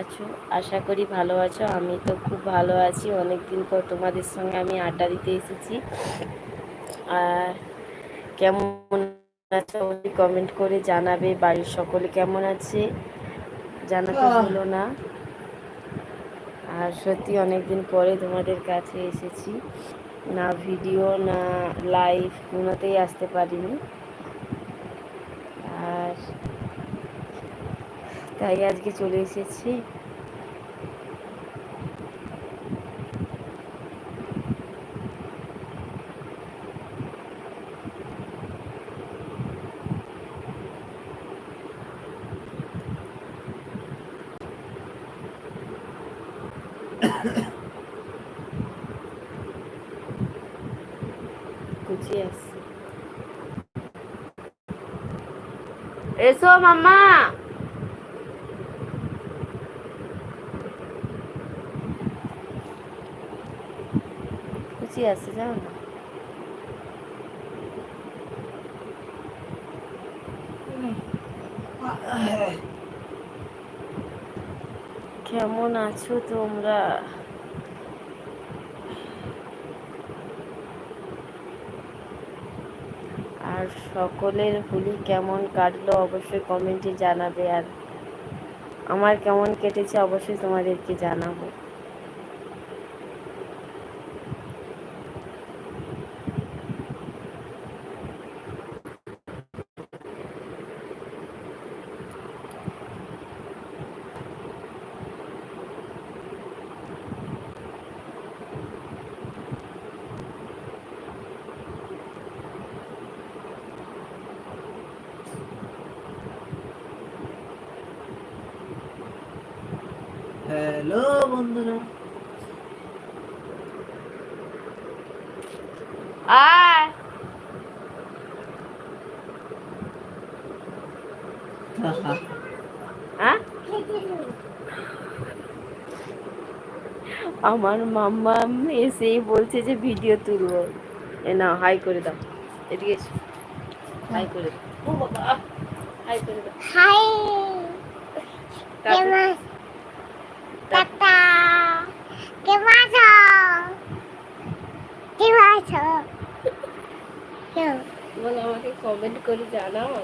আছো? আশা করি ভালো আছো। আমি তো খুব ভালো আছি। অনেক দিন পর তোমাদের সঙ্গে আমি আড্ডা দিতে এসেছি। আর কেমন আছো কমেন্ট করে জানাবে। বাড়ির সকলে কেমন আছে? জানাতে ভুলো না। আর সত্যি অনেক দিন পরে তোমাদের কাছে এসেছি। না ভিডিও না লাইভ কোনোতেই আসতে পারিনি। আর তাই আজকে চলে এসেছি। গুছিয়ে আসছি গুছিয়ে আসছে জানো? না কেমন আছো তোমরা? আর সকলের হোলি কেমন কাটলো অবশ্যই কমেন্টে জানাবে, আর আমার কেমন কেটেছে অবশ্যই তোমাদেরকে জানাব। হ্যালো বন্ধুরা। আয়। হ্যাঁ? আমার মাম্মা এসেই বলছে যে ভিডিও তুলবো। এ না হাই করে দাও। এদিকে হাই করে দাও। হাই করে দাও। হাই। টাটা কেমন আছো কেমন আছো বলো আমাকে কমেন্ট করে জানাও।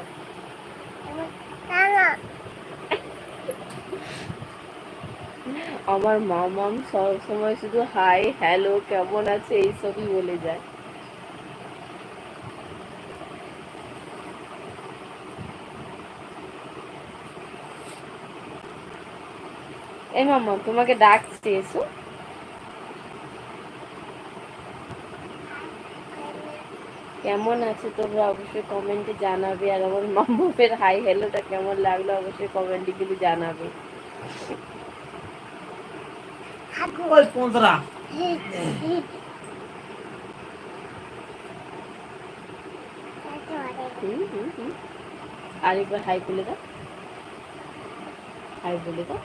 আমার মামাম সব সময় শুধু হাই হ্যালো কেমন আছে এইসবই বলে যায়। মামা তোমাকে ডাকছে এসো। কেমন আছে তোমরা? অবশ্যই কমেন্টে জানাবে। আর আমার মাম্মামের হাই হ্যালোটা কেমন লাগল অবশ্যই কমেন্টে কিন্তু জানাবে। আরেকবার হাই বলে দাও। হাই বলে দাও।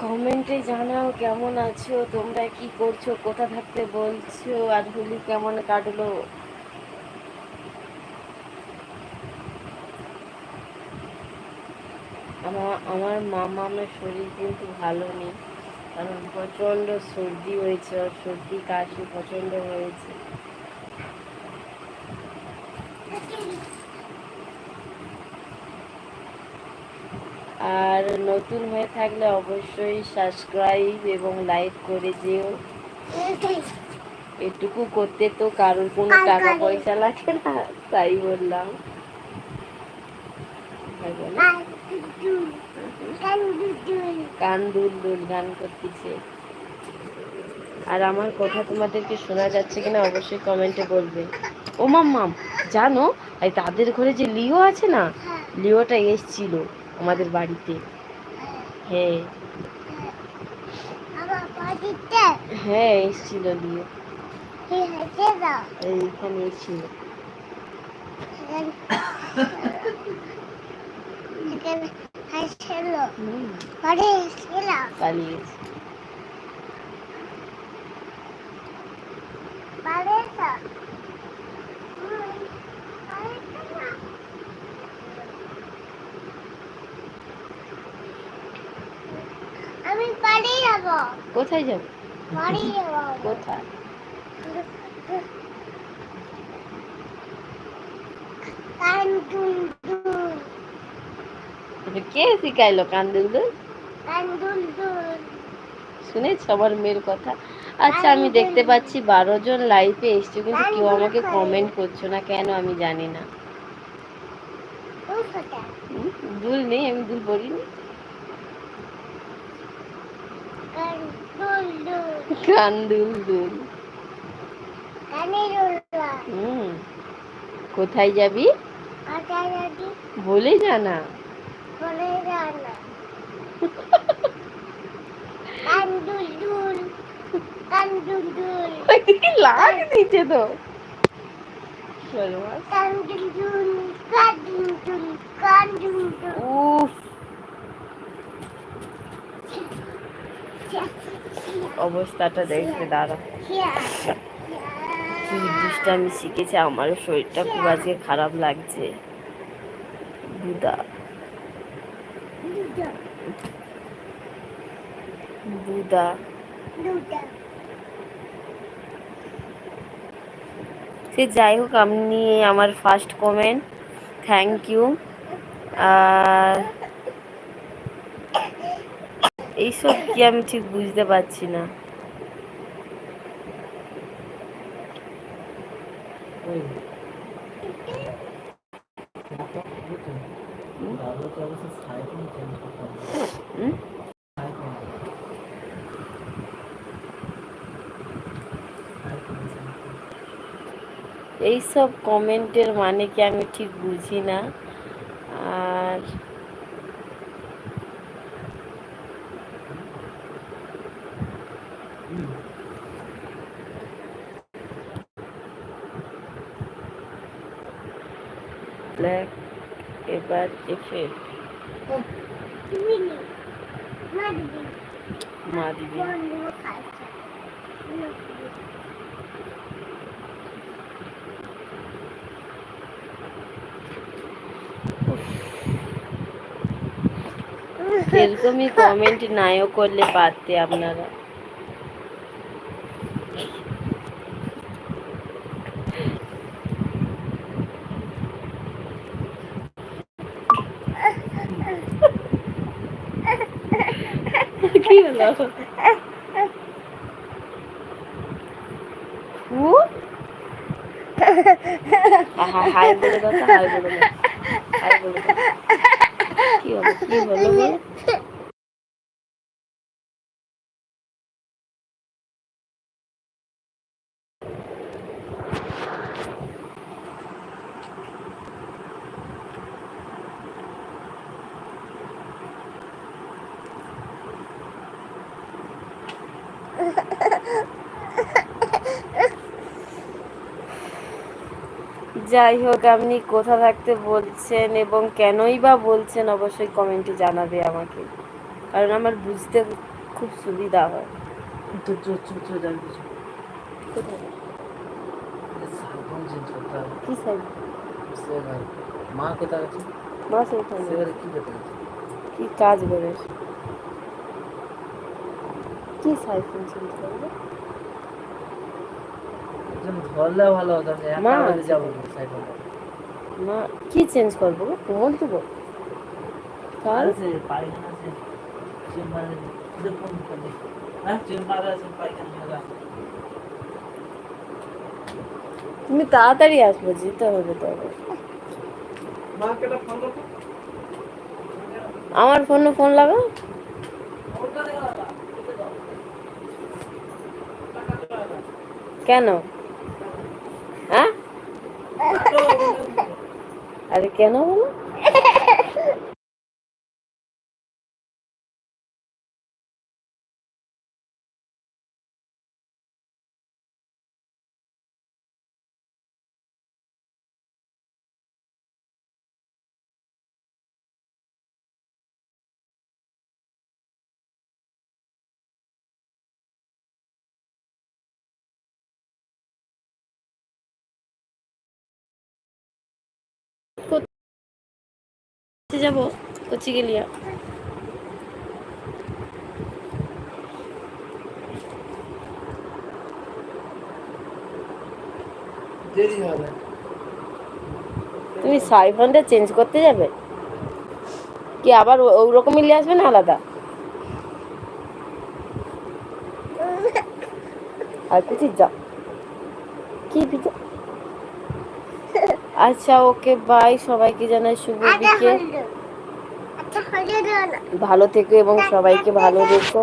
কমেন্টে জানাও কেমন আছো, তোমরা কি করছ, কোথা থাকতে বলছো, আর হোলি কেমন কাটলো? আমার আমার মামামের শরীর কিন্তু ভালো নেই, কারণ প্রচণ্ড সর্দি হয়েছে ওর সর্দি কাশি প্রচণ্ড হয়েছে। আর নতুন হয়ে থাকলে অবশ্যই সাবস্ক্রাইব এবং লাইক করে যেও। এটুকু করতে তো কারোর কোনো টাকা পয়সা লাগে না তাই বললাম। না? কান দুল দুল গান করতেছে। আর আমার কথা তোমাদেরকে শোনা যাচ্ছে কিনা অবশ্যই কমেন্টে বলবে। ও মাম্মাম জানো, এই তাদের ঘরে যে লিও আছে না, লিওটা এসছিল আমাদের বাড়িতে। হ্যাঁ। হ্যাঁ এসছিল লিও। এইখানে এসছিল। এসেছিল পালিয়েছে বাড়ি কোথায় যাব? বাড়ি যাব কোথায়? এটা কে শিখাইলো আমার মেয়ের কথা? আচ্ছা আমি দেখতে পাচ্ছি বারো জন লাইভে এসছো কিন্তু কেউ আমাকে কমেন্ট করছ না কেন আমি জানি না। দুল নেই আমি দুল পড়িনি কান দুল দুল হুম। কোথায় যাবি? বলে জানা বলে জানা কান দুল দুল কান দুল দুল লাগ দিচ্ছে তো? কান দুল দুল কান দুল দুল কান দুল দুল উফ। অবস্থাটা দেখতে দাঁড়া। কি দুষ্টামি শিখেছে, আমারও শরীরটা খুব আজকে খারাপ লাগছে। বুদা বুদা সে যাই হোক, আপনি আমার ফার্স্ট কমেন্ট থ্যাংক ইউ আর এইসব কি আমি ঠিক বুঝতে পারছি না। এইসব কমেন্টের মানে কি আমি ঠিক বুঝি না আর হুম। ব্ল্যাক এবার এফে মা দিবি। এরকমই কমেন্ট নাও করলে পারতে আপনারা কি হলো উ? আহা, হাই বলে দাও হাই বলে দাও। হাই বলে দাও। কি হলো কি হলো যাই হোক আপনি কোথা থাকতে বলছেন এবং কেনই বা বলছেন অবশ্যই কমেন্টে জানাবে আমাকে। কারণ আমার বুঝতে খুব সুবিধা হয়। কি সাইড মা কোথায় আছে? কি কাজ করে? কি সাইকেল চেঞ্জ করবে একজন ধরলে ভালো হতো আমি মা। একা আছে। যাব সাইকেল না কি চেঞ্জ করব গো? কোমর দেবো কাল? আছে পায়খানা আছে চেম্বারে ফোন করে হ্যাঁ চেম্বারে আছে পায়খানা আছে তুমি তাড়াতাড়ি আসব যেতে হবে তবে। মাকে একটা ফোন করো। আমার ফোনে ফোন লাগাও ওটা দেখা দাও ওটা দাও টাকা দাও কেন? হ্যাঁ? আরে কেন বলো? যাব? কচি গেলিয়া তুমি সাইফোনটা চেঞ্জ করতে যাবে? কি আবার ওরকমই নিয়ে আসবে না আলাদা? আর কিছু যাও কি ভিজা আচ্ছা ওকে বাই সবাইকে জানাই শুভ বিকেল। ভালো থেকো এবং সবাইকে ভালো রেখো।